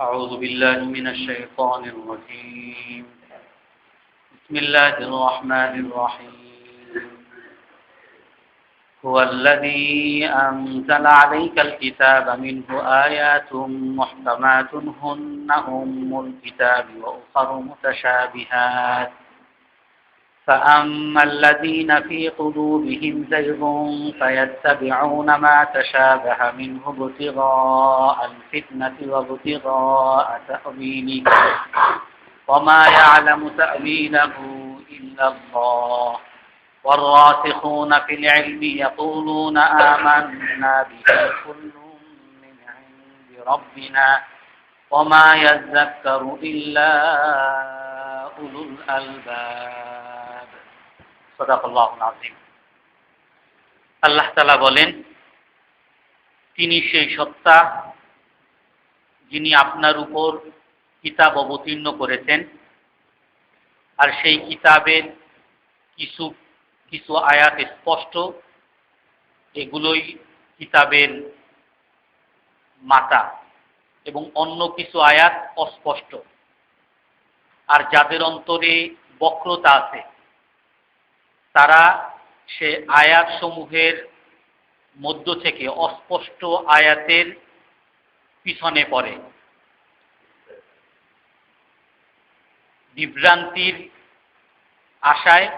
أعوذ بالله من الشيطان الرجيم. بسم الله الرحمن الرحيم. هو الذي أنزل عليك الكتاب منه آيات محكمات هن أم الكتاب وأخر متشابهات. فأما الذين في قلوبهم زيغ فيتبعون ما تشابه منه ابتغاء الفتنة وابتغاء تأويله وما يعلم تأويله إلا الله والراسخون في العلم يقولون آمنا به كل من عند ربنا وما يذكر إلا أولو الألباب সদাকল্লাহ আল্লাহ তালা বলেন, তিনি সেই সত্তা যিনি আপনার উপর কিতাব অবতীর্ণ করেছেন, আর সেই কিতাবের কিছু কিছু আয়াত স্পষ্ট, এগুলোই কিতাবের মাতা এবং অন্য কিছু আয়াত অস্পষ্ট। আর যাদের অন্তরে বক্রতা আছে তারা সে আয়াত সমূহের মধ্য থেকে অস্পষ্ট আয়াতের পিছনে পড়ে। বিভ্রান্তির আশায়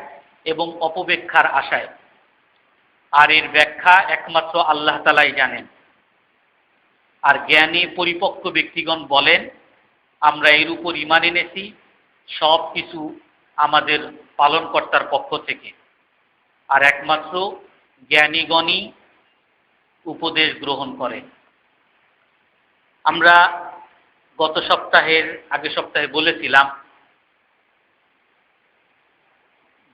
এবং অপব্যাখ্যার আশায়। আর এর ব্যাখ্যা একমাত্র আল্লাহ তালাই জানেন। আর জ্ঞানী পরিপক্ক ব্যক্তিগণ বলেন, আমরা এর উপর ইমান এনেছি সব কিছু আমাদের পালনকর্তার পক্ষ থেকে। আর একমাত্র জ্ঞানীগণই উপদেশ গ্রহণ করে। আমরা গত সপ্তাহের আগে সপ্তাহে বলেছিলাম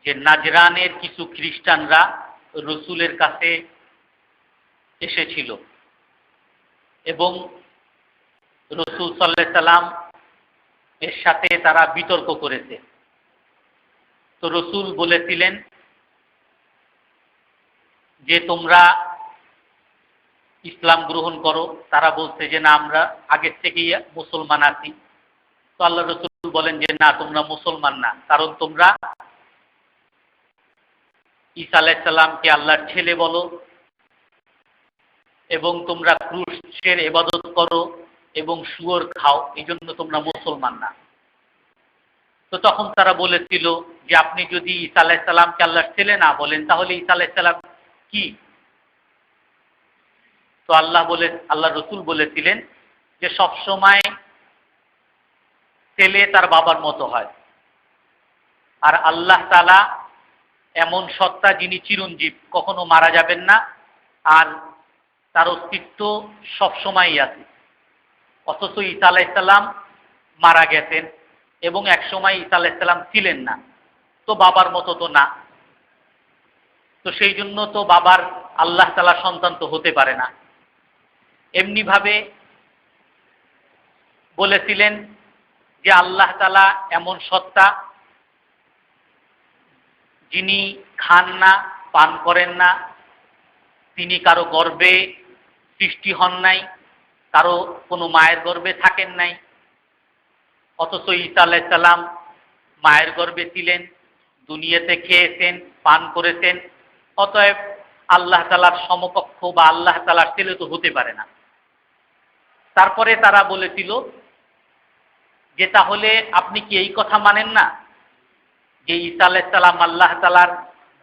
যে নাজরানের কিছু খ্রিস্টানরা রসুলের কাছে এসেছিল এবং রসুল সাল্লাহ সাল্লাম এর সাথে তারা বিতর্ক করেছে। তো রসুল বলেছিলেন যে তোমরা ইসলাম গ্রহণ করো, তারা বলছে যে না, আমরা আগের থেকেই মুসলমান আছি। তো আল্লাহ রসুল বলেন যে না, তোমরা মুসলমান না, কারণ তোমরা ঈসা আলাইসাল্লামকে আল্লাহর ছেলে বলো এবং তোমরা ক্রুশের এবাদত করো এবং শুয়োর খাও, এই জন্য তোমরা মুসলমান না। তো তখন তারা বলেছিল যে, আপনি যদি ঈসা আলাইসাল্লামকে আল্লাহর ছেলে না বলেন, তাহলে ঈসা আলাইসাল্লাম কি? তো আল্লাহ বলে, আল্লাহ রসুল বলেছিলেন যে সবসময় ছেলে তার বাবার মতো হয়। আর আল্লাহ তালা এমন সত্তা যিনি চিরঞ্জীব, কখনো মারা যাবেন না, আর তার অস্তিত্ব সবসময়ই আছে। অথচ ঈসা আলাইসাল্লাম মারা গেছেন এবং একসময় ঈসা আলাইসাল্লাম ছিলেন না। তো বাবার মতো তো না। তো সেই জন্য তো বাবার আল্লাহ তালা সন্তান তো হতে পারে না। এমনিভাবে বলেছিলেন যে আল্লাহ তালা এমন সত্তা যিনি খান না, পান করেন না, তিনি কারও গর্বে সৃষ্টি হন নাই, কারও কোনো মায়ের গর্বে থাকেন নাই। অথচ ঈসা আলাইসাল্লাম মায়ের গর্বে ছিলেন, দুনিয়াতে খেয়েছেন, পান করেছেন অতএব আল্লাহ তালার সমকক্ষ বা আল্লাহ তালার ছেলে তো হতে পারে না। তারপরে তারা বলেছিল যে তাহলে আপনি কি এই কথা মানেন না? যে ঈসা আলাইসাল্লাম আল্লাহ তালার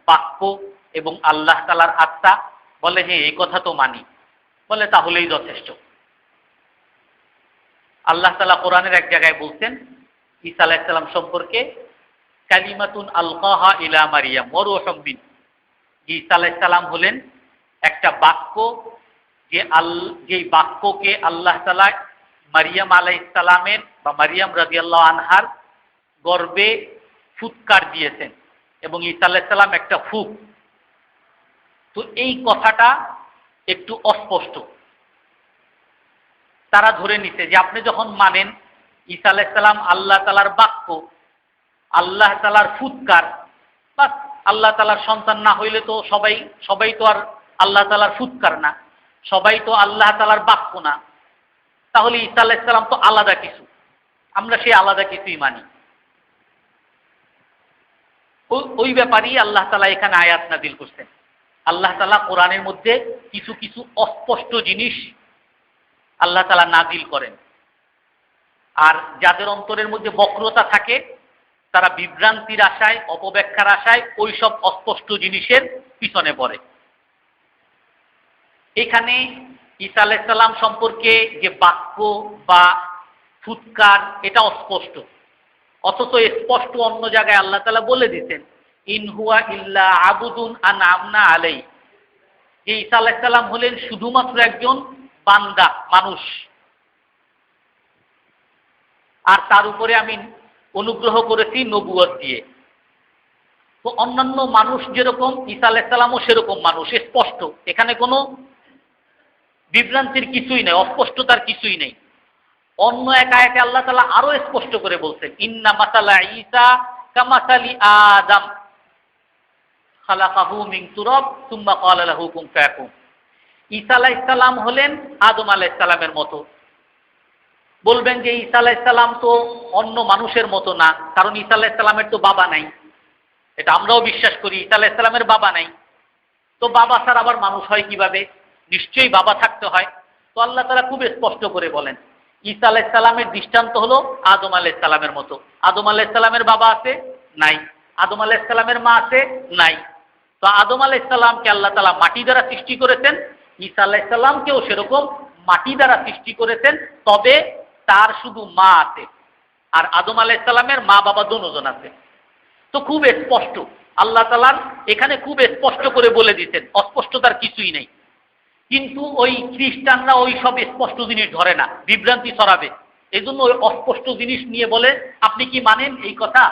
বাক্য এবং আল্লাহ তালার আত্মা? বলে হ্যাঁ এই কথা তো মানি। বলে, তাহলেই যথেষ্ট। আল্লাহ তালা কোরআনের এক জায়গায় বলছেন, ঈসা আলাইসাল্লাম সম্পর্কে, কালিমাতুন আলকাহা ইলা মারিয়াম। মরু হকবিন ঈসা আলাইসাল্লাম হলেন একটা বাক্য যে আল যেই বাক্যকে আল্লাহ তালা মারিয়াম আলাইসালামের বা মারিয়াম রাজিয়াল্লাহ আনহার গর্বে ফুৎকার দিয়েছেন এবং ঈসা আলাইসাল্লাম একটা ফুক। তো এই কথাটা একটু অস্পষ্ট। তারা ধরে নিতে যে আপনি যখন মানেন ঈসা আলাইসাল্লাম আল্লাহ তালার বাক্য, আল্লাহ তালার ফুৎকার, বাস আল্লাহ তালার সন্তান না হইলে তো সবাই সবাই তো আর আল্লাহ তালার ফুৎকার না। সবাই তো আল্লাহ তালার বাক্য না। তাহলে ঈসা আলাইসাল্লাম তো আলাদা কিছু। আমরা সেই আলাদা কিছুই মানি। ওই ব্যাপারেই আল্লাহ তালা এখানে আয়াত নাদিল করছেন। আল্লাহ তালা কোরআনের মধ্যে কিছু কিছু অস্পষ্ট জিনিস আল্লাহ তালা নাদিল করেন। আর যাদের অন্তরের মধ্যে বক্রতা থাকে তারা বিভ্রান্তির আশায়, অপব্যাখ্যার আশায় ওই সব অস্পষ্ট জিনিসের পিছনে পড়ে। এখানে ঈসা আলাইসাল্লাম সম্পর্কে যে বাক্য বা ফুৎকার, এটা অস্পষ্ট। অথচ স্পষ্ট অন্য জায়গায় আল্লাহ তালা বলে দিতেন ইনহুয়া ইল্লা আবুদুন আন আমনা আলাই। যে ঈসা আলাইসাল্লাম হলেন শুধুমাত্র একজন বান্দা, মানুষ। আর তার উপরে আমি অনুগ্রহ করেছি নবুয়ত দিয়ে। তো অন্যান্য মানুষ যেরকম, ঈসা আলাইসাল্লামও সেরকম মানুষ স্পষ্ট। এখানে কোনো বিভ্রান্তির কিছুই নেই, অস্পষ্টতার কিছুই নেই। অন্য এক আয়াতে আল্লাহ তালা আরও স্পষ্ট করে বলছেন, ইন্না মাসালা ঈসা কামাসালি আদম খালাকাহু মিন তুরব, সুম্মা ক্বালা লাহু কুন ফায়াকুন। ঈসা আলাইহিস সালাম হলেন আদম আলাইহিস সালামের মতো। বলবেন যে ঈসা আলাইহিস সালাম তো অন্য মানুষের মতো না, কারণ ঈসা আলাইহিস সালামের তো বাবা নাই। এটা আমরাও বিশ্বাস করি, ঈসা আলাইহিস সালামের বাবা নাই। তো বাবা স্যার আবার মানুষ হয় কীভাবে? নিশ্চয়ই বাবা থাকতে হয়। তো আল্লাহ তারা খুব স্পষ্ট করে বলেন, ঈসা আলাইসাল্লামের দৃষ্টান্ত হলো আদম আলাইসাল্লামের মতো। আদম আলাইসাল্লামের বাবা আছে? নাই। আদম আলাইসাল্লামের মা আছে? নাই। তো আদম আলাইসাল্লামকে আল্লাহ তালা মাটি দ্বারা সৃষ্টি করেছেন, ঈসা আলাইসাল্লামকেও সেরকম মাটি দ্বারা সৃষ্টি করেছেন, তবে তার শুধু মা আছে। আর আদম আলাইসাল্লামের মা বাবা দুজন আছে। তো খুব স্পষ্ট, আল্লাহ তালার এখানে খুব স্পষ্ট করে বলে দিতেন অস্পষ্টতার কিছুই নেই। কিন্তু ওই খ্রিস্টানরা ওই সব স্পষ্ট জিনিস ধরে না, বিভ্রান্তি ছড়াবে। এই জন্য ওই অস্পষ্ট জিনিস নিয়ে বলে, আপনি কি মানেন এই কথা?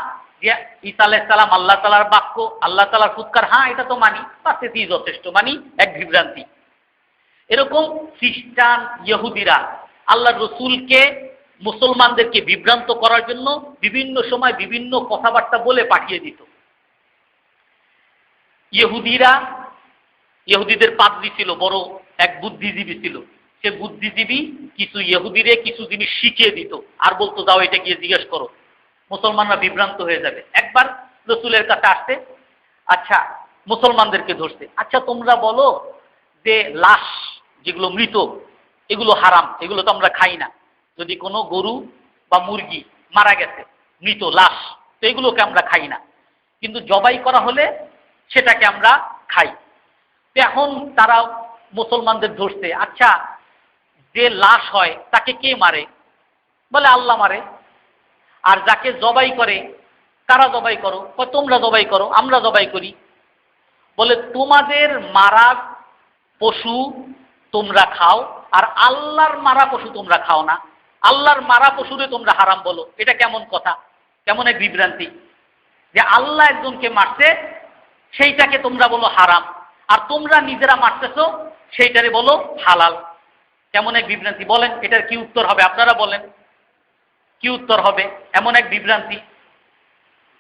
যে ঈসা আলাইসালাম আল্লাহ তালার বাক্য, আল্লাহ তালার ফুৎকার হ্যাঁ এটা তো মানি সেটি যথেষ্ট মানি, এক বিভ্রান্তি। এরকম খ্রিস্টান, ইহুদিরা আল্লাহ রসুলকে মুসলমানদেরকে বিভ্রান্ত করার জন্য বিভিন্ন সময় বিভিন্ন কথাবার্তা বলে পাঠিয়ে দিত। ইহুদিরা, ইহুদিদের পাদ্রি ছিল, বড় এক বুদ্ধিজীবী ছিল। সে বুদ্ধিজীবী কিছু ইহুদিরে কিছু জিনিস শিখিয়ে দিত। আর বলতো, যাও এটা গিয়ে জিজ্ঞেস করো। মুসলমানরা বিভ্রান্ত হয়ে যাবে। একবার রসুলের কাছে আসতে আচ্ছা মুসলমানদেরকে ধরছে। আচ্ছা তোমরা বলো যে, লাশ যেগুলো মৃত, এগুলো হারাম, এগুলো তো আমরা খাই না। যদি কোনো গরু বা মুরগি মারা গেছে, মৃত, লাশ, তো এগুলোকে আমরা খাই না। কিন্তু জবাই করা হলে সেটাকে আমরা খাই। এখন তারা মুসলমানদের ধরছে আচ্ছা যে লাশ হয় তাকে কে মারে? বলে আল্লাহ মারে। আর যাকে জবাই করে, কারা জবাই করো? তোমরা জবাই করো, আমরা জবাই করি। বলে, তোমাদের মারা পশু তোমরা খাও, আর আল্লাহর মারা পশু তোমরা খাও না। আল্লাহর মারা পশুরে তোমরা হারাম বলো। এটা কেমন কথা? কেমন এক বিভ্রান্তি? যে আল্লাহ একজনকে মারছে, সেইটাকে তোমরা বলো হারাম। আর তোমরা নিজেরা মারতেছো, সেইটারে বলো হালাল। কেমন এক বিভ্রান্তি? বলেন, এটার কি উত্তর হবে? আপনারা বলেন। কি উত্তর হবে? এমন এক বিভ্রান্তি।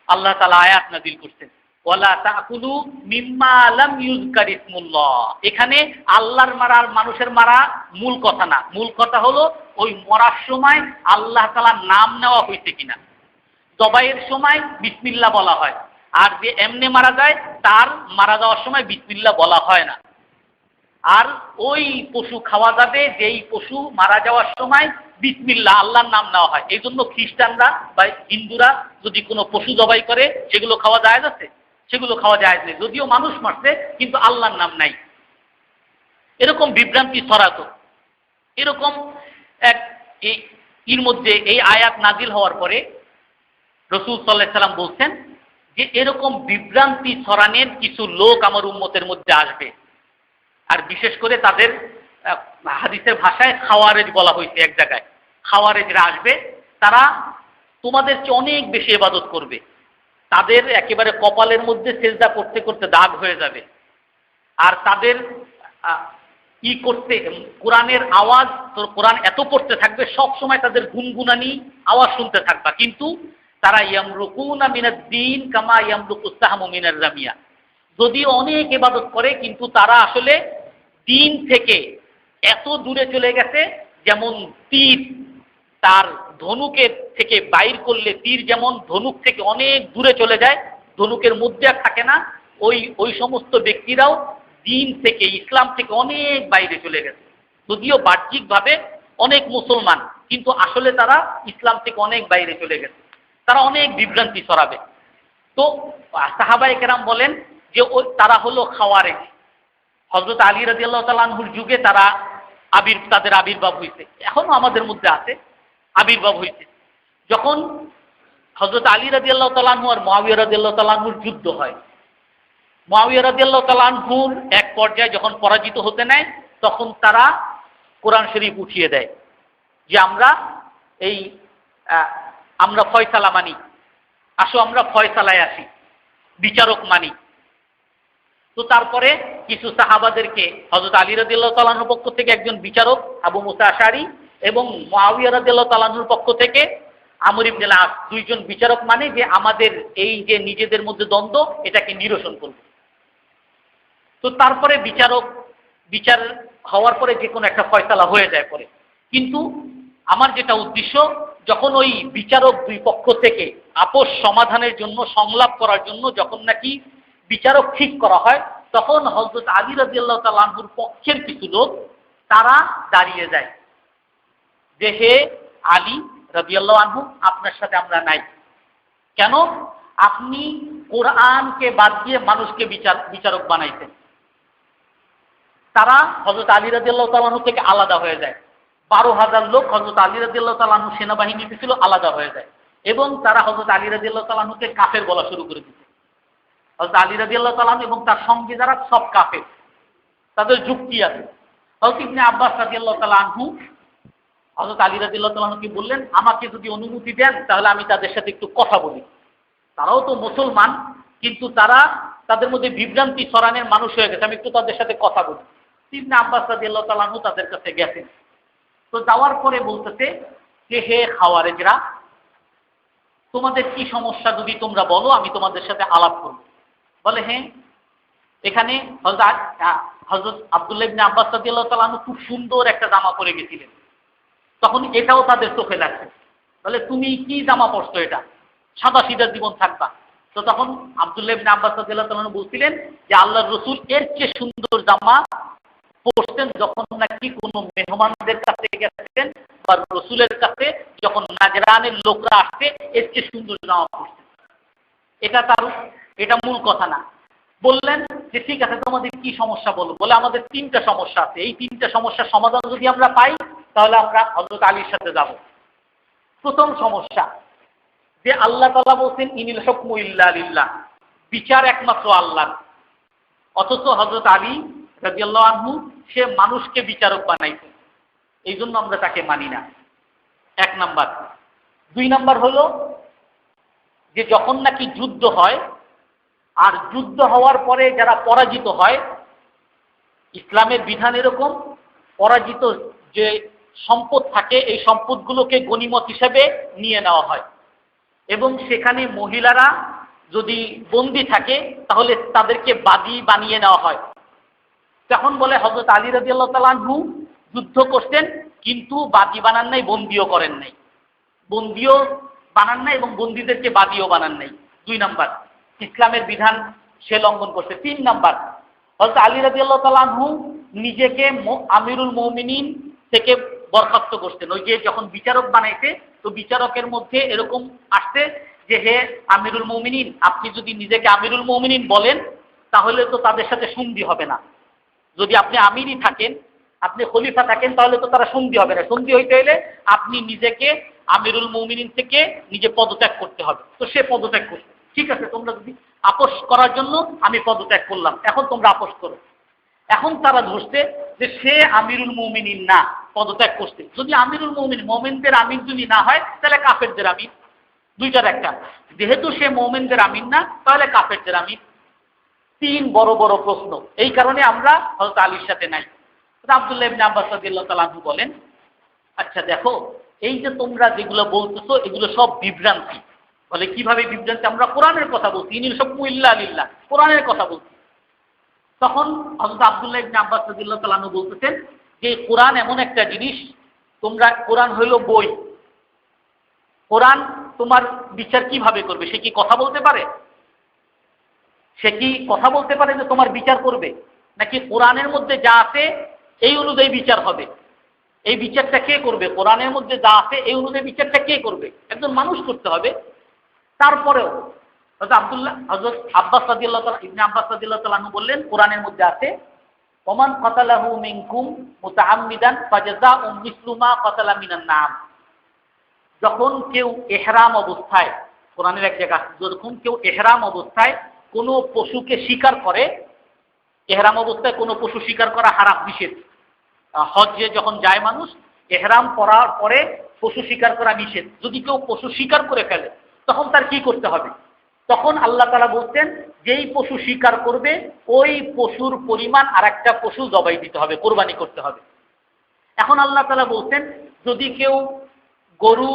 আল্লাহ তালা আয়াত নাদিল করছেন। ওয়ালা তাকুলু মিম্মা ইউজকার এখানে আল্লাহর মারা আর মানুষের মারা মূল কথা না। মূল কথা হলো ওই মরার সময় আল্লাহ তালার নাম নেওয়া হয়েছে কিনা। জবাইয়ের সময় বিসমিল্লা বলা হয়। আর যে এমনি মারা যায়, তার মারা যাওয়ার সময় বিসমিল্লা বলা হয় না। আর ওই পশু খাওয়া যাবে, যেই পশু মারা যাওয়ার সময় বিসমিল্লা আল্লাহর নাম নেওয়া হয়। এই জন্য খ্রিস্টানরা বা হিন্দুরা যদি কোনো পশু জবাই করে, সেগুলো খাওয়া যায় আছে সেগুলো খাওয়া যায় নেই যদিও মানুষ মারছে, কিন্তু আল্লাহর নাম নাই। এরকম বিভ্রান্তি ছড়াতো। এরকম এক এর মধ্যে এই আয়াত নাজিল হওয়ার পরে রসুল সাল্লাহ সাল্লাম বলছেন যে, এরকম বিভ্রান্তি ছড়ানের কিছু লোক আমার উন্মতের মধ্যে আসবে। আর বিশেষ করে তাদের হাদিসের ভাষায় খাওয়ারেজ বলা হয়েছে এক জায়গায়। খাওয়ারেজরা আসবে, তারা তোমাদের চেয়ে অনেক বেশি এবাদত করবে। তাদের একেবারে কপালের মধ্যে সেজদা করতে করতে দাগ হয়ে যাবে। আর তাদের ই করতে, কোরআনের আওয়াজ, তোর কোরআন এত পড়তে থাকবে, সব সময় তাদের গুনগুনানি আওয়াজ শুনতে থাকবা। কিন্তু তারা ইয়ামরুকুনা মিনাদ দিন কামা ইয়ামরুকুস্তাহামু মিনার রামিয়া যদিও অনেক এবাদত করে, কিন্তু তারা আসলে দিন থেকে এত দূরে চলে গেছে, যেমন তীর। তার ধনুকের থেকে বাইর করলে তীর যেমন ধনুক থেকে অনেক দূরে চলে যায়, ধনুকের মধ্যে আর থাকে না, ওই ওই সমস্ত ব্যক্তিরাও দিন থেকে, ইসলাম থেকে অনেক বাইরে চলে গেছে। যদিও বাহ্যিকভাবে অনেক মুসলমান, কিন্তু আসলে তারা ইসলাম থেকে অনেক বাইরে চলে গেছে। তারা অনেক বিভ্রান্তি ছড়াবে। তো সাহাবাই কেরাম বলেন যে, ওই তারা হলো খাওয়ারেজ। হজরত আলী রাজি আল্লাহ তালাহুর যুগে তারা আবির, তাদের আবির্ভাব হয়েছে এখনও আমাদের মধ্যে আছে। আবির্ভাব হয়েছে যখন হজরত আলী রাজি আল্লাহ তালাহু আর মহাবিয়া রাজি আল্লাহ তালাহুর যুদ্ধ হয় মহাবিয়া রাজি আল্লাহ তালাহুর এক পর্যায়ে যখন পরাজিত হতে নেয়, তখন তারা কোরআন শরীফ উঠিয়ে দেয় যে, আমরা এই আমরা ফয়সালা মানি। আসো, আমরা ফয়সালায় আসি। বিচারক মানি। তো তারপরে কিছু সাহাবাদেরকে হজরত আলী রাদিল্লাহ তালাহুর পক্ষ থেকে একজন বিচারক, আবু মুসা আশারি এবং রাদিল্লাহ তালাহুর পক্ষ থেকে আমর ইবনে আস দুইজন বিচারক মানে যে আমাদের এই যে নিজেদের মধ্যে দ্বন্দ্ব, এটাকে নিরসন করবে। তো তারপরে বিচারক, বিচার হওয়ার পরে যে কোনো একটা ফয়সালা হয়ে যায় পরে। কিন্তু আমার যেটা উদ্দেশ্য, যখন ওই বিচারক দুই পক্ষ থেকে আপোষ সমাধানের জন্য, সংলাপ করার জন্য যখন নাকি বিচারক ঠিক করা হয়, তখন হজরত আলী রাজিয়াল্লাহ তালাহুর পক্ষের কিছু লোক তারা দাঁড়িয়ে যায়। যে হে আলী রাজিয়াল্লাহ আনহু, আপনার সাথে আমরা নাই। কেন? আপনি কোরআনকে বাদ দিয়ে মানুষকে বিচার, বিচারক বানাইছেন। তারা হজরত আলী রাজিয়াল্লাহ তালাহু থেকে আলাদা হয়ে যায়। বারো হাজার লোক হজরত আলী রাজিয়াল্লাহ তালাহু সেনাবাহিনীতে ছিল আলাদা হয়ে যায়। এবং তারা হজরত আলী রাজিয়াল্লাহ তালাহুকে কাফের বলা শুরু করে দিচ্ছে হজরত আলী রাজিয়াল্লাহ তালাহু এবং তার সঙ্গে যারা সব কাফের। তাদের যুক্তি আছে। হজরত ইবনে আব্বাস রাজিয়াল্লাহ তালাহু হজরত আলী রাজিয়াল্লাহ তালাহুকে বললেন, আমাকে যদি অনুমতি দেন, তাহলে আমি তাদের সাথে একটু কথা বলি। তারাও তো মুসলমান, কিন্তু তারা তাদের মধ্যে বিভ্রান্তি ছড়ানোর মানুষ হয়ে গেছে। আমি একটু তাদের সাথে কথা বলি। ইবনে আব্বাস রাদিয়াল্লাহু তাআলা আনহু তাদের কাছে গেছেন। তো যাওয়ার পরে বলতেছে যে হে খাওয়ারেজরা, তোমাদের কি সমস্যা যদি তোমরা বলো, আমি তোমাদের সাথে আলাপ করব। বলে হ্যাঁ এখানে হজরত হজরত আব্দুল্লাহ আব্বাস রাদিয়াল্লাহু তাআলা খুব সুন্দর একটা জামা পরে গেছিলেন। তখন এটাও তাদের চোখে লাগছে তাহলে তুমি কি জামা পরছো এটা? সাদা সিধা জীবন থাকবা। তো তখন আবদুল্লাহ আব্বাস বলছিলেন যে, আল্লাহর রসুল এর চেয়ে সুন্দর জামা পরতেন যখন নাকি কোনো মেহমানদের কাছে গেছেন বা রসুলের কাছে যখন নাজরানের লোকরা আসছে, এর চেয়ে সুন্দর জামা পরতেন এটা তার এটা মূল কথা না। বললেন যে, ঠিক আছে, তোমাদের কি সমস্যা বলো? বলে, আমাদের তিনটা সমস্যা আছে। এই তিনটা সমস্যার সমাধান যদি আমরা পাই তাহলে আমরা হজরত আলীর সাথে যাব। প্রথম সমস্যা, যে আল্লাহ তালা বলছেন, ইনিল হকমু ইল্লা বিচার একমাত্র আল্লাহ অথচ হজরত আলী রাজিয়াল্লাহ আনহু, সে মানুষকে বিচারক বানাইছে। এই জন্য আমরা তাকে মানি না। এক নাম্বার। দুই নাম্বার হলো, যে যখন নাকি যুদ্ধ হয়, আর যুদ্ধ হওয়ার পরে যারা পরাজিত হয়, ইসলামের বিধান এরকম, পরাজিত যে সম্পদ থাকে, এই সম্পদগুলোকে গণিমত হিসেবে নিয়ে নেওয়া হয়। এবং সেখানে মহিলারা যদি বন্দি থাকে, তাহলে তাদেরকে বাদী বানিয়ে নেওয়া হয়। তখন বলে হজরত আলী রাজি আল্লাহ তালাহু যুদ্ধ করতেন কিন্তু বাদী বানান নাই, বন্দিও করেন নাই। বন্দিও বানান নাই এবং বন্দীদেরকে বাদীও বানান নাই। দুই নাম্বার, ইসলামের বিধান সে লঙ্ঘন করছে। তিন নাম্বার হজরত আলী রাজি আল্লাহ তালাহু নিজেকে আমিরুল মৌমিনিন থেকে বরখাস্ত করতেন ওই যে যখন বিচারক বানাইছে, তো বিচারকের মধ্যে এরকম আসছে যে, হে আমিরুল মৌমিনিন, আপনি যদি নিজেকে আমিরুল মৌমিনিন বলেন, তাহলে তো তাদের সাথে সন্ধি হবে না। যদি আপনি আমিরই থাকেন, আপনি খলিফা থাকেন, তাহলে তো তারা সন্ধি হবে না। সন্ধি হইতে হলে আপনি নিজেকে আমিরুল মৌমিনিন থেকে নিজে পদত্যাগ করতে হবে। তো সে পদত্যাগ করছে। ঠিক আছে, তোমরা যদি আপোষ করার জন্য আমি পদত্যাগ করলাম। এখন তোমরা আপোষ করো। এখন তারা ধরছে যে, সে আমিরুল মৌমিনিন না। পদত্যাগ করছে। যদি আমিরুল মৌমিন মোমেনদের আমির যদি না হয়, তাহলে কাফেরদের আমির। দুইটার একটা। যেহেতু সে মোমেনদের আমির না, তাহলে কাফেরদের আমির। তিন বড় বড় প্রশ্ন। এই কারণে আমরা হজরত আলীর সাথে নাই। আবদুল্লাহ আব্বাস তাআলা বলেন আচ্ছা দেখো, এই যে তোমরা যেগুলো বলতেছো, এগুলো সব বিভ্রান্তি। বলে, কীভাবে বিভ্রান্তি? আমরা কোরআনের কথা বলছি। ইনিল সব ইল্লা লিল্লাহ কোরআনের কথা বলছি। তখন হজরত আবদুল্লাহ আব্বাস রাদিয়াল্লাহু বলতেছেন যে কোরআন এমন একটা জিনিস, তোমরা, কোরআন হইল বই। কোরআন তোমার বিচার কীভাবে করবে? সে কি কথা বলতে পারে? সে কি কথা বলতে পারে যে তোমার বিচার করবে? নাকি কোরআনের মধ্যে যা আছে, এই অনুযায়ী বিচার হবে? এই বিচারটা কে করবে? কোরআনের মধ্যে যা আছে, এই অনুযায়ী বিচারটা কে করবে? একজন মানুষ করতে হবে। তারপরেও হয়তো আবদুল্লাহ হজরত আব্বাস সাদিল্লাহ ইবনে আব্বাস বললেন, কোরআনের মধ্যে আছে ওমান কতালাহু মিনকুম মুতাআম্মিদান ফাজাজা ও মিসলুমা কতালা মিনান নাম। যখন কেউ এহরাম অবস্থায়, কোরআনের এক জায়গা যখন কেউ এহরাম অবস্থায় কোনো পশুকে শিকার করে, এহরাম অবস্থায় কোনো পশু শিকার করা হারাম, নিষেধ। হজ্জে যখন যায় মানুষ, এহরাম পরার পরে পশু শিকার করা নিষেধ। যদি কেউ পশু শিকার করে ফেলে, তখন তার কি করতে হবে? তখন আল্লাহ তালা বলছেন, যেই পশু শিকার করবে, ওই পশুর পরিমাণ আর একটা পশু জবাই দিতে হবে, কোরবানি করতে হবে। এখন আল্লাহ তালা বলছেন, যদি কেউ গরু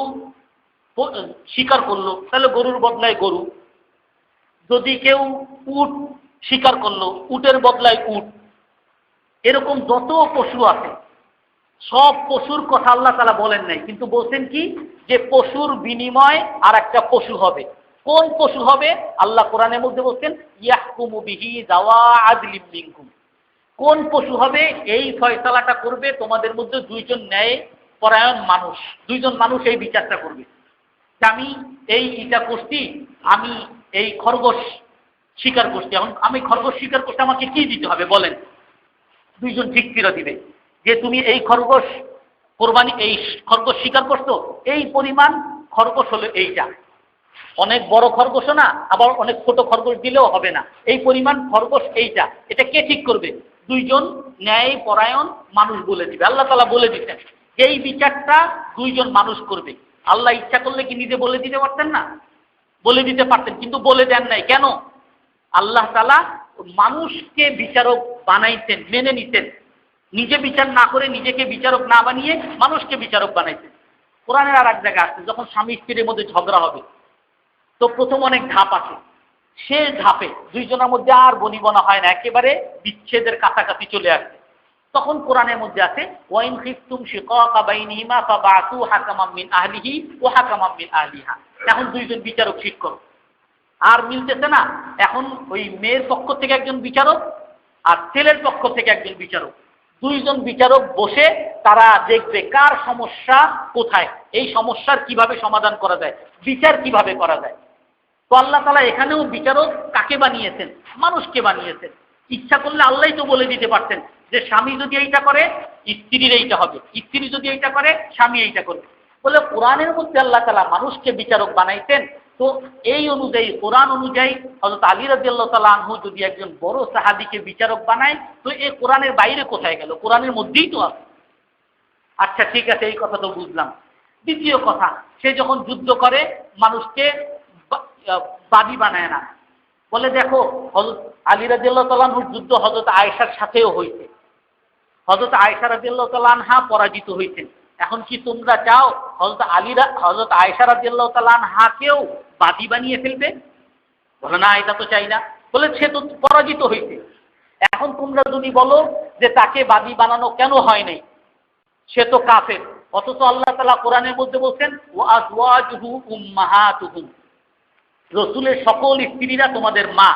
শিকার করল, তাহলে গরুর বদলায় গরু। যদি কেউ উট শিকার করল, উটের বদলায় উট। এরকম যত পশু আছে, সব পশুর কথা আল্লাহ তালা বলেন নাই। কিন্তু বলছেন কি, যে পশুর বিনিময় আর একটা পশু হবে। কোন পশু হবে? আল্লাহ কোরআনের মধ্যে বলছেন, ইয়াহকুমু বিহি যাওয়া আদলিম মিনকুম। কোন পশু হবে? এই ফয়সালাটা করবে, তোমাদের মধ্যে দুইজন ন্যায় পরায়ণ মানুষ। দুইজন মানুষ এই বিচারটা করবে। আমি এই ইটা করছি, আমি এই খরগোশ শিকার করছি। এখন আমি খরগোশ শিকার করতে আমাকে কি দিতে হবে বলেন? দুইজন যুক্তিরা দিবে। যে তুমি এই খরগোশ কোরবানি, এই খরগোশ শিকার করছ, এই পরিমাণ খরগোশ হলো এইটা। অনেক বড় খরগোশ না, আবার অনেক ছোট খরগোশ দিলেও হবে না। এই পরিমাণ খরগোশ এইটা। এটা কে ঠিক করবে? দুইজন ন্যায় পরায়ণ মানুষ বলে দিবে। আল্লাহ তালা বলে দিতেন এই বিচারটা দুইজন মানুষ করবে। আল্লাহ ইচ্ছা করলে কি নিজে বলে দিতে পারতেন না? বলে দিতে পারতেন, কিন্তু বলে দেন নাই। কেন? আল্লাহ তালা মানুষকে বিচারক বানাইতেন, মেনে নিতেন। নিজে বিচার না করে নিজেকে বিচারক না বানিয়ে মানুষকে বিচারক বানাইতেন। কোরআনের আর এক জায়গায় আছে, যখন স্বামী স্ত্রীর মধ্যে ঝগড়া হবে তো প্রথম অনেক ধাপ আছে। সে ধাপে দুইজনের মধ্যে আর বনিবনা হয় না, একেবারে বিচ্ছেদের কাছাকাছি চলে আসে তখন কোরআনের মধ্যে আছে, ওয়াইন খিফতুম শিকাকা বাইনিহিমা ফাবাসু মিন আহলিহি ওয়া হাকামাম মিন আহলিহা। এখন দুইজন বিচারক ঠিক করো। আর মিলতেছে না, এখন ওই মেয়ের পক্ষ থেকে একজন বিচারক আর ছেলের পক্ষ থেকে একজন বিচারক। দুইজন বিচারক বসে তারা দেখবে কার সমস্যা কোথায়, এই সমস্যার কীভাবে সমাধান করা যায়, বিচার কীভাবে করা যায়। তো আল্লাহ তালা এখানেও বিচারক কাকে বানিয়েছেন? মানুষকে বানিয়েছেন। ইচ্ছা করলে আল্লাহই তো বলে দিতে পারতেন যে স্বামী যদি এইটা করে, স্ত্রীর এইটা হবে। স্ত্রী যদি এইটা করে, স্বামী এইটা করবে। বলে কোরআনের মধ্যে আল্লাহ তালা মানুষকে বিচারক বানাইতেন তো এই অনুযায়ী, কোরআন অনুযায়ী হজরত আলী রাজিয়াল্লাহ তালা আনহু যদি একজন বড় সাহাবিকে বিচারক বানায়, তো এ কোরআনের বাইরে কোথায় গেল? কোরআনের মধ্যেই তো আছে। আচ্ছা ঠিক আছে, এই কথা তো বুঝলাম। দ্বিতীয় কথা, সে যখন যুদ্ধ করে, মানুষকে বাদী বানায় না। বলে দেখো হজরত আলী রাজিয়াল্লাহ তালাহুর যুদ্ধ হজরত আয়েশার সাথেও হয়েছে হজরত আয়েশা রাজিয়াল্লাহ তালানহা পরাজিত হয়েছেন এখন কি তোমরা চাও হজরত আলীরা হজরত আয়েশা রাজিয়াল্লাহ তালানহাকেও বাদী বানিয়ে ফেলবে? বলে, না, এটা তো চাই না। বলে, সে তো পরাজিত হয়েছে। এখন তোমরা যদি বলো যে তাকে বাদী বানানো কেন হয় নাই? সে তো কাফের। অথচ আল্লাহ তালা কোরআনের মধ্যে বলছেন রসুলের সকল স্ত্রীরা তোমাদের মা।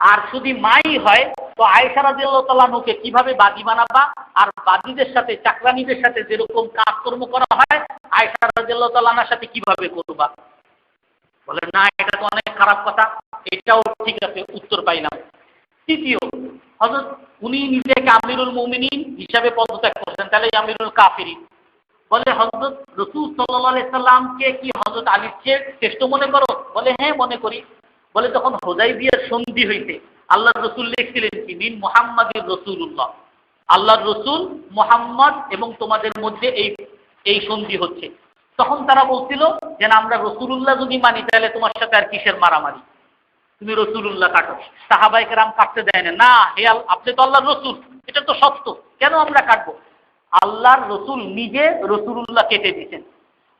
আর যদি মাই হয় তো আয়েশা রাদিয়াল্লাহু তাআলাকে কীভাবে বাদী বানাবা আর বাদীদের সাথে, চাকরানিদের সাথে যেরকম কাজকর্ম করা হয়, আয়েশা রাদিয়াল্লাহু তাআলার সাথে কীভাবে করবা? বলে, না, এটা তো অনেক খারাপ কথা। এটাও ঠিক আছে, উত্তর পাইলাম তৃতীয় হজরত উনি নিজেকে আমিরুল মুমিনিন হিসাবে পদত্যাগ করছেন। তাহলে আমিরুল কাফিরিন। বলে হজরত রসুল সাল্লাহ সাল্লামকে কি হজরত আলীর চেয়ে শ্রেষ্ঠ মনে করো? বলে হ্যাঁ মনে করি। বলে, তখন হোদাই বিয়ের সন্ধি হইতে আল্লাহ রসুল লিখছিলেন কি? মিন মোহাম্মদের রসুল্লাহ আল্লাহর রসুল মোহাম্মদ এবং তোমাদের মধ্যে এই এই সন্ধি হচ্ছে। তখন তারা বলছিল যে আমরা রসুল্লাহ যদি মানি, তাহলে তোমার সাথে আর কিসের মারামারি? তুমি রসুল্লাহ কাটো। সাহাবাইকে রাম কাটতে দেয় না। না, হে আপনি তো আল্লাহর রসুল, এটা তো সত্য। কেন আমরা কাটবো? আল্লাহর রসুল নিজে রসুলুল্লাহ কেটে দিতেন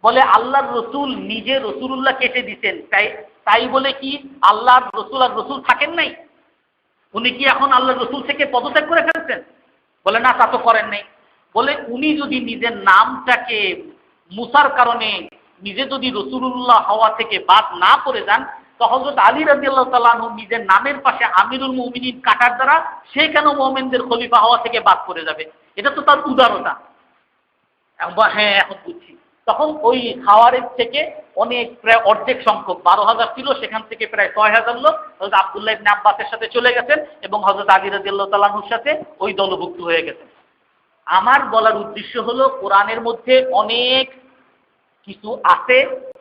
বলে, আল্লাহর রসুল নিজে রসুলুল্লাহ কেটে দিতেন তাই তাই বলে কি, আল্লাহর রসুল আর রসুল থাকেন নাই? উনি কি এখন আল্লাহ রসুল থেকে পদত্যাগ করে ফেলছেন? বলে, না, তা তো করেন নাই। বলে, উনি যদি নিজের নামটাকে মুসার কারণে নিজে যদি রসুল্লাহ হওয়া থেকে বাদ না করে যান, তো হজরত আলী রাজি আল্লাহ নিজের নামের পাশে আমিরুল মমিনিন কাটার দ্বারা সে কেন মোমেনদের খলিফা হওয়া থেকে বাদ করে যাবে? এটা তো তার উদারতা। হ্যাঁ এখন বুঝছি। তখন ওই খাওয়ারের থেকে অনেক প্রায় অর্ধেক সংখ্যক, বারো হাজার ছিল, সেখান থেকে প্রায় ছয় হাজার লোক হজরত আবদুল্লাহ ইবনে আব্বাসের সাথে চলে গেছেন এবং হজরত আলী রাজিয়াল্লাহ তালাহুর সাথে ওই দলভুক্ত হয়ে গেছেন। আমার বলার উদ্দেশ্য হলো, কোরআনের মধ্যে অনেক কিছু আছে,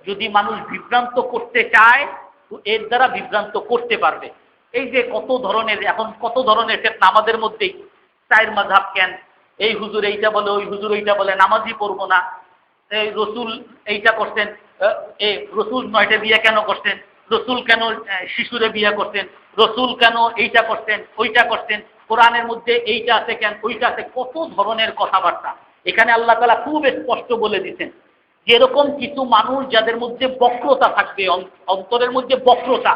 যদি মানুষ বিভ্রান্ত করতে চায়, তো এর দ্বারা বিভ্রান্ত করতে পারবে। এই যে কত ধরনের, এখন কত ধরনের ফেতনা আমাদের মধ্যেই, চায়ের মাঝাব কেন এই হুজুর এইটা বলে, ওই হুজুর এইটা বলে, নামাজই পড়ব না এই রসুল এইটা করতেন, এ রসুল নয়টা বিয়ে কেন করতেন? রসুল কেন শিশুরে বিয়ে করতেন? রসুল কেন এইটা করতেন, ওইটা করতেন? কোরআনের মধ্যে এইটা আছে কেন, ওইটা আছে? কত ধরনের কথাবার্তা। এখানে আল্লাহ তালা খুব স্পষ্ট বলে দিচ্ছেন যেরকম কিছু মানুষ যাদের মধ্যে বক্রতা থাকবে অন্তরের মধ্যে বক্রতা,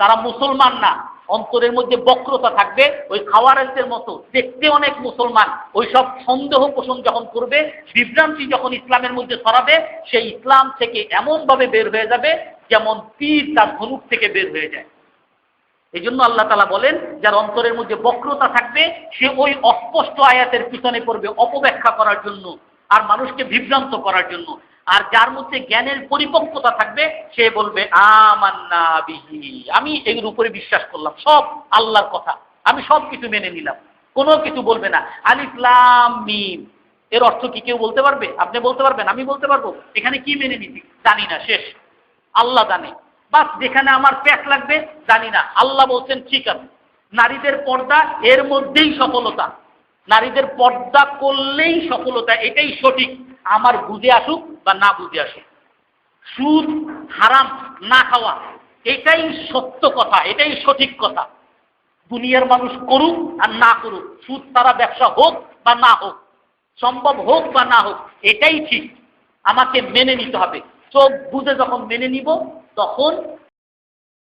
তারা মুসলমান না। অন্তরের মধ্যে বক্রতা থাকবে, ওই খাওয়ারের মতো দেখতে অনেক মুসলমান। ওই সব সন্দেহ পোষণ যখন করবে, বিভ্রান্তি যখন ইসলামের মধ্যে ছড়াবে, সেই ইসলাম থেকে এমনভাবে বের হয়ে যাবে যেমন তীর তার ধনুক থেকে বের হয়ে যায়। এই জন্য আল্লাহ তালা বলেন, যার অন্তরের মধ্যে বক্রতা থাকবে, সে ওই অস্পষ্ট আয়াতের পিছনে পড়বে অপব্যাখ্যা করার জন্য আর মানুষকে বিভ্রান্ত করার জন্য। আর যার মধ্যে জ্ঞানের পরিপক্কতা থাকবে, সে বলবে, আমান্না বিহি। আমি এর উপরে বিশ্বাস করলাম, সব আল্লাহর কথা। আমি সব কিছু মেনে নিলাম। কোনো কিছু বলবে না। আলিফলাম মিম। এর অর্থ কি কেউ বলতে পারবে? আপনি বলতে পারবেন, আমি বলতে পারব। এখানে কি মেনে নিতি জানি না, শেষ। আল্লাহ জানে। বাস, যেখানে আমার পেট লাগবে, জানি না। আল্লাহ বলছেন, ঠিক আছে। নারীদের পর্দা, এর মধ্যেই সফলতা। নারীদের পর্দা করলেই সফলতা, এটাই সঠিক। আমার বুঝে আসুক বা না বুঝে আসুক। সুদ, হারাম, না খাওয়া, এটাই সত্য কথা, এটাই সঠিক কথা। দুনিয়ার মানুষ করুক আর না করুক, সুদ তারা ব্যবসা হোক বা না হোক, সম্ভব হোক বা না হোক, এটাই ঠিক। আমাকে মেনে নিতে হবে। চোখ বুঝে যখন মেনে নিব, তখন